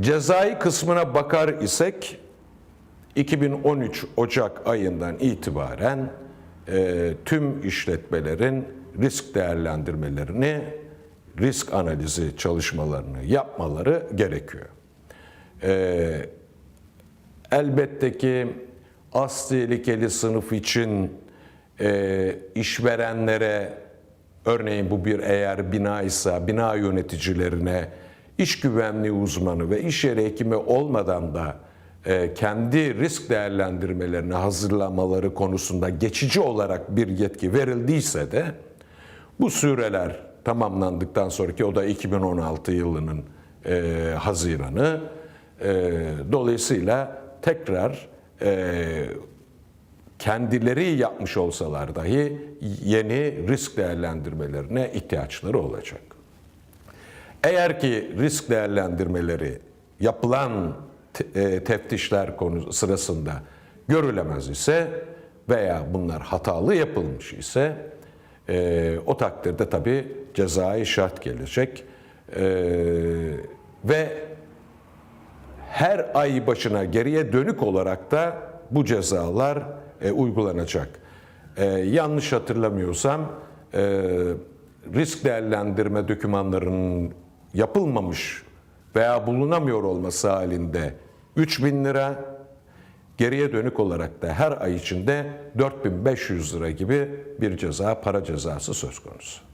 Cezai kısmına bakar isek 2013 Ocak ayından itibaren e, tüm işletmelerin risk değerlendirmelerini, risk analizi çalışmalarını yapmaları gerekiyor. E, elbette ki az tehlikeli sınıf için e, işverenlere örneğin bu bir eğer bina ise bina yöneticilerine iş güvenliği uzmanı ve iş yeri hekimi olmadan da e, kendi risk değerlendirmelerini hazırlamaları konusunda geçici olarak bir yetki verildiyse de bu süreler tamamlandıktan sonraki o da 2016 yılının e, Haziran'ı e, dolayısıyla tekrar e, kendileri yapmış olsalar dahi yeni risk değerlendirmelerine ihtiyaçları olacak. Eğer ki risk değerlendirmeleri yapılan e, teftişler konu sırasında görülemez ise veya bunlar hatalı yapılmış ise e, o takdirde tabi cezai şart gelecek E, ve her ay başına geriye dönük olarak da bu cezalar e, uygulanacak. E, yanlış hatırlamıyorsam e, risk değerlendirme dokümanlarının yapılmamış veya bulunamıyor olması halinde 3 bin lira, geriye dönük olarak da her ay içinde 4500 lira gibi bir ceza, para cezası söz konusu.